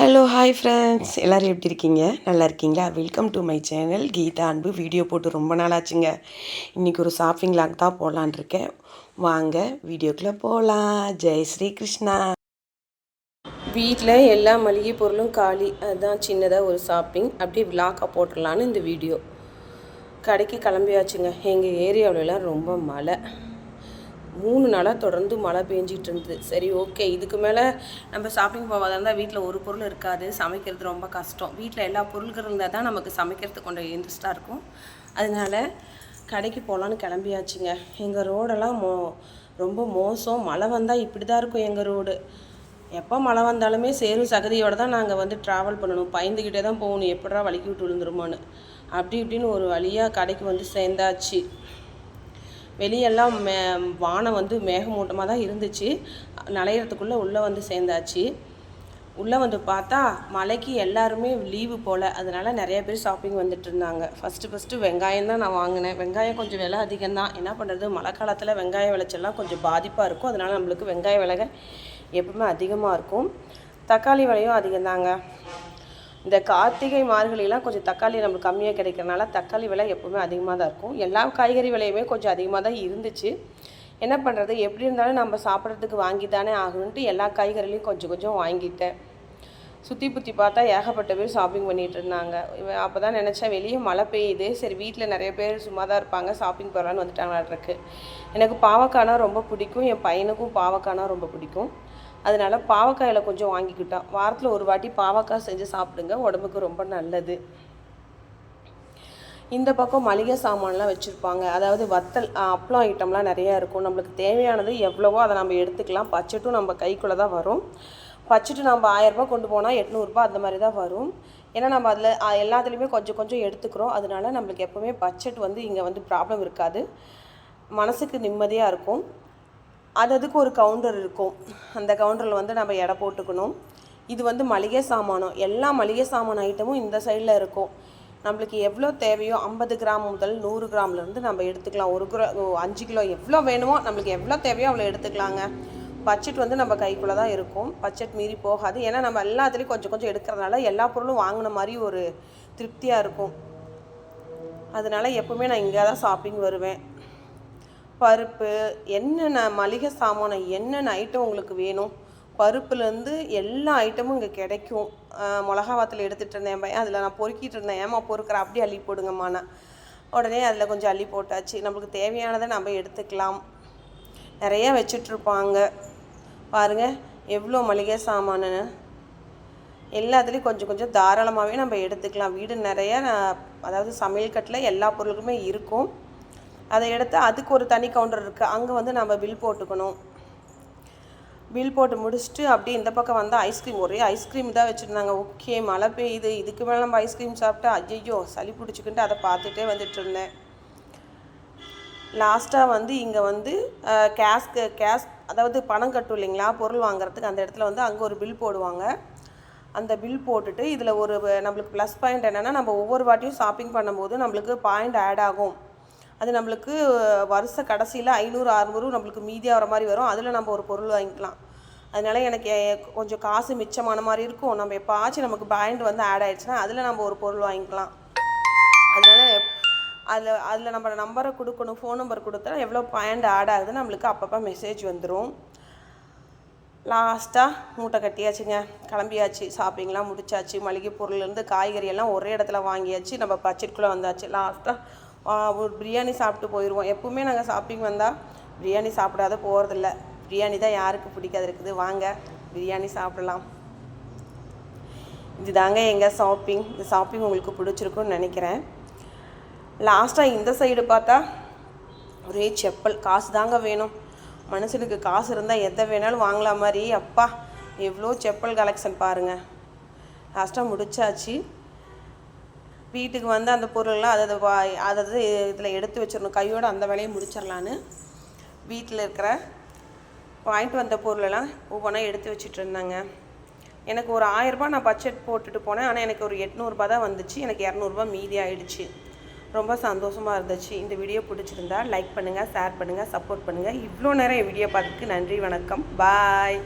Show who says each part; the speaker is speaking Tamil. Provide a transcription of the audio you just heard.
Speaker 1: ஹலோ ஹாய் ஃப்ரெண்ட்ஸ் எல்லோரும் எப்படி இருக்கீங்க நல்லா இருக்கீங்களா welcome to my channel Geetha அன்பு வீடியோ போட்டு ரொம்ப நாள் ஆச்சுங்க இன்றைக்கி ஒரு ஷாப்பிங் லாக் தான் போகலான் இருக்கேன் வாங்க வீடியோக்குள்ளே போகலாம் ஜெய் ஸ்ரீ கிருஷ்ணா வீட்டில் எல்லா மளிகை பொருளும் காலி அதுதான் சின்னதாக ஒரு ஷாப்பிங் அப்படியே விளாக்காக போட்டுடலான்னு இந்த வீடியோ கடைக்கு கிளம்பியாச்சுங்க எங்கள் ஏரியாவிலலாம் ரொம்ப மழை மூணு நாளாக தொடர்ந்து மழை பெஞ்சிகிட்டு இருந்தது சரி ஓகே இதுக்கு மேலே நம்ம ஷாப்பிங் போகாத இருந்தால் வீட்டில் ஒரு பொருள் இருக்காது சமைக்கிறது ரொம்ப கஷ்டம் வீட்டில் எல்லா பொருள்கள் இருந்தால் தான் நமக்கு சமைக்கிறதுக்கு கொஞ்சம் இன்ட்ரெஸ்ட்டாக இருக்கும் அதனால் கடைக்கு போகலான்னு கிளம்பியாச்சுங்க எங்கள் ரோடெல்லாம் மோ ரொம்ப மோசம் மழை வந்தால் இப்படி தான் இருக்கும் எங்கள் ரோடு எப்போ மழை வந்தாலுமே சேரும் சகதியோடு தான் நாங்கள் வந்து ட்ராவல் பண்ணணும் பயந்துக்கிட்டே தான் போகணும் எப்படா வலிக்கி விட்டு விழுந்துருமான்னு அப்படி இப்படின்னு ஒரு வழியாக கடைக்கு வந்து சேர்ந்தாச்சு வெளியெல்லாம் மே வானம் வந்து மேகமூட்டமாக தான் இருந்துச்சு நலையிறதுக்குள்ளே உள்ளே வந்து சேர்ந்தாச்சு உள்ளே வந்து பார்த்தா மலைக்கு எல்லாருமே லீவு போல் அதனால் நிறைய பேர் ஷாப்பிங் வந்துட்டு இருந்தாங்க ஃபஸ்ட்டு ஃபஸ்ட்டு வெங்காயம் தான் நான் வாங்கினேன் வெங்காயம் கொஞ்சம் விலை அதிகம் தான் என்ன பண்ணுறது மழை காலத்தில் வெங்காய விளைச்சல்லாம் கொஞ்சம் பாதிப்பாக இருக்கும் அதனால் நம்மளுக்கு வெங்காய விலகை எப்பவுமே அதிகமாக இருக்கும் தக்காளி விலையும் அதிகம்தாங்க இந்த கார்த்திகை மார்கழிலாம் கொஞ்சம் தக்காளி நம்மளுக்கு கம்மியாக கிடைக்கிறனால தக்காளி விலை எப்போவுமே அதிகமாக தான் இருக்கும் எல்லா காய்கறி விலையுமே கொஞ்சம் அதிகமாக தான் இருந்துச்சு என்ன பண்ணுறது எப்படி இருந்தாலும் நம்ம சாப்பிட்றதுக்கு வாங்கி தானே ஆகணுன்ட்டு எல்லா காய்கறிலையும் கொஞ்சம் கொஞ்சம் வாங்கிட்டேன் சுற்றி புற்றி பார்த்தா ஏகப்பட்ட பேர் ஷாப்பிங் பண்ணிகிட்டு இருந்தாங்க அப்போ தான் நினச்சேன் வெளியே மழை பெய்யுது சரி வீட்டில் நிறைய பேர் சும்மா தான் இருப்பாங்க ஷாப்பிங் போகிறான்னு வந்துட்டாங்களாட்ருக்கு எனக்கு பாவக்காய்னா ரொம்ப பிடிக்கும் என் பையனுக்கும் பாவக்காய்னா ரொம்ப பிடிக்கும் அதனால் பாவக்காயில் கொஞ்சம் வாங்கிக்கிட்டோம் வாரத்தில் ஒரு வாட்டி பாவக்காய் செஞ்சு சாப்பிடுங்க உடம்புக்கு ரொம்ப நல்லது இந்த பக்கம் மளிகை சாமான்லாம் வச்சுருப்பாங்க அதாவது வத்தல் அப்பளம் ஐட்டம்லாம் நிறையா இருக்கும் நம்மளுக்கு தேவையானது எவ்வளவோ அதை நம்ம எடுத்துக்கலாம் பச்சட்டும் நம்ம கைக்குள்ளே தான் வரும் பச்சட்டு நம்ம ஆயரரூபா கொண்டு போனால் எட்நூறுபா அந்த மாதிரி தான் வரும் ஏன்னா நம்ம அதில் எல்லாத்துலேயுமே கொஞ்சம் கொஞ்சம் எடுத்துக்கிறோம் அதனால நம்மளுக்கு எப்போவுமே பட்ஜெட் வந்து இங்கே வந்து ப்ராப்ளம் இருக்காது மனசுக்கு நிம்மதியாக இருக்கும் அது அதுக்கு ஒரு கவுண்டர் இருக்கும் அந்த கவுண்டரில் வந்து நம்ம எடை போட்டுக்கணும் இது வந்து மளிகை சாமானம் எல்லா மளிகை சாமான ஐட்டமும் இந்த சைடில் இருக்கும் நம்மளுக்கு எவ்வளோ தேவையோ ஐம்பது கிராம் முதல் நூறு கிராம்லேருந்து நம்ம எடுத்துக்கலாம் ஒரு கிலோ அஞ்சு கிலோ எவ்வளோ வேணுமோ நம்மளுக்கு எவ்வளோ தேவையோ அவ்வளோ எடுத்துக்கலாங்க பட்ஜெட் வந்து நம்ம கைக்குள்ளே தான் இருக்கும் பட்ஜெட் மீறி போகாது ஏன்னா நம்ம எல்லாத்துலேயும் கொஞ்சம் கொஞ்சம் எடுக்கிறதுனால எல்லா பொருளும் வாங்கின மாதிரி ஒரு திருப்தியாக இருக்கும் அதனால் எப்போவுமே நான் இங்கே தான் ஷாப்பிங் வருவேன் பருப்பு என்னென்ன மளிகை சாமானம் என்னென்ன ஐட்டம் உங்களுக்கு வேணும் பருப்புலேருந்து எல்லா ஐட்டமும் இங்கே கிடைக்கும் மிளகா வாத்தில் எடுத்துகிட்டு இருந்தேன் பையன் அதில் நான் பொறுக்கிட்டு இருந்தேன் ஏமா பொறுக்கிற அப்படியே அள்ளி போடுங்கம்மா நான் உடனே அதில் கொஞ்சம் அள்ளி போட்டாச்சு நம்மளுக்கு தேவையானதை நம்ம எடுத்துக்கலாம் நிறையா வச்சுட்ருப்பாங்க பாருங்கள் எவ்வளோ மளிகை சாமானு எல்லாத்துலேயும் கொஞ்சம் கொஞ்சம் தாராளமாகவே நம்ம எடுத்துக்கலாம் வீடு நிறையா அதாவது சமையல் கட்டில் எல்லா பொருளுக்குமே இருக்கும் அதை எடுத்து அதுக்கு ஒரு தனி கவுண்டர் இருக்குது அங்கே வந்து நம்ம பில் போட்டுக்கணும் பில் போட்டு முடிச்சுட்டு அப்படியே இந்த பக்கம் வந்தால் ஐஸ்கிரீம் ஒரே ஐஸ்கிரீம் தான் வச்சுருந்தாங்க ஓகே மழை பெய்யுது இதுக்கு மேலே நம்ம ஐஸ்கிரீம் சாப்பிட்டா ஐயையோ சளி பிடிச்சிக்கிட்டு அதை பார்த்துட்டே வந்துட்டு இருந்தேன் லாஸ்ட்டாக வந்து இங்கே வந்து கேஷ் கேஷ் அதாவது பணம் கட்டும் இல்லைங்களா பொருள் வாங்குறதுக்கு அந்த இடத்துல வந்து அங்கே ஒரு பில் போடுவாங்க அந்த பில் போட்டுட்டு இதில் ஒரு நம்மளுக்கு ப்ளஸ் பாயிண்ட் என்னென்னா நம்ம ஒவ்வொரு வாட்டியும் ஷாப்பிங் பண்ணும்போது நம்மளுக்கு பாயிண்ட் ஆட் ஆகும் அது நம்மளுக்கு வருஷ கடைசியில் ஐநூறு அறுநூறு நம்மளுக்கு மீதியாக வர மாதிரி வரும் அதில் நம்ம ஒரு பொருள் வாங்கிக்கலாம் அதனால் எனக்கு கொஞ்சம் காசு மிச்சமான மாதிரி இருக்கும் நம்ம எப்போ நமக்கு பேண்ட் வந்து ஆட் ஆகிடுச்சுன்னா அதில் நம்ம ஒரு பொருள் வாங்கிக்கலாம் அதனால் அதில் அதில் நம்ம நம்பரை கொடுக்கணும் ஃபோன் நம்பர் கொடுத்தா எவ்வளோ பாயிண்ட் ஆட் ஆகுதுன்னு நம்மளுக்கு அப்பப்போ மெசேஜ் வந்துடும் லாஸ்ட்டாக மூட்டை கட்டியாச்சுங்க கிளம்பியாச்சு ஷாப்பிங்லாம் முடிச்சாச்சு மளிகை பொருள்லேருந்து காய்கறி எல்லாம் ஒரே இடத்துல வாங்கியாச்சு நம்ம பட்ஜெட்குள்ளே வந்தாச்சு லாஸ்ட்டாக ஒரு பிரியாணி சாப்பிட்டு போயிடுவோம் எப்பவுமே நாங்கள் ஷாப்பிங் வந்தால் பிரியாணி சாப்பிடாத போகிறதில்ல பிரியாணி தான் யாருக்கு பிடிக்காது இருக்குது வாங்க பிரியாணி சாப்பிடலாம் இதுதாங்க எங்கள் ஷாப்பிங் இந்த ஷாப்பிங் உங்களுக்கு பிடிச்சிருக்குன்னு நினைக்கிறேன் லாஸ்ட்டாக இந்த சைடு பார்த்தா ஒரே செப்பல் காசு தாங்க வேணும் மனுஷனுக்கு காசு இருந்தால் எதை வேணாலும் வாங்கலாம் மாதிரி அப்பா எவ்வளோ செப்பல் கலெக்ஷன் பாருங்கள் லாஸ்ட்டாக முடிச்சாச்சு வீட்டுக்கு வந்து அந்த பொருளெல்லாம் அதை அதை அதை இதில் எடுத்து வச்சிடணும் கையோடு அந்த வேலையை முடிச்சிடலான்னு வீட்டில் இருக்கிற வாங்கிட்டு வந்த பொருளெல்லாம் ஒவ்வொன்றா எடுத்து வச்சுட்டு இருந்தாங்க எனக்கு ஒரு ஆயரூபா நான் பட்ஜெட் போட்டுட்டு போனேன் ஆனால் எனக்கு ஒரு எட்நூறுபா தான் வந்துச்சு எனக்கு இரநூறுபா மீதி ஆகிடுச்சு ரொம்ப சந்தோஷமாக இருந்துச்சு இந்த வீடியோ பிடிச்சிருந்தா லைக் பண்ணுங்கள் ஷேர் பண்ணுங்கள் சப்போர்ட் பண்ணுங்கள் இவ்வளோ நேரம் என் வீடியோ பார்த்துக்கு நன்றி வணக்கம் பாய்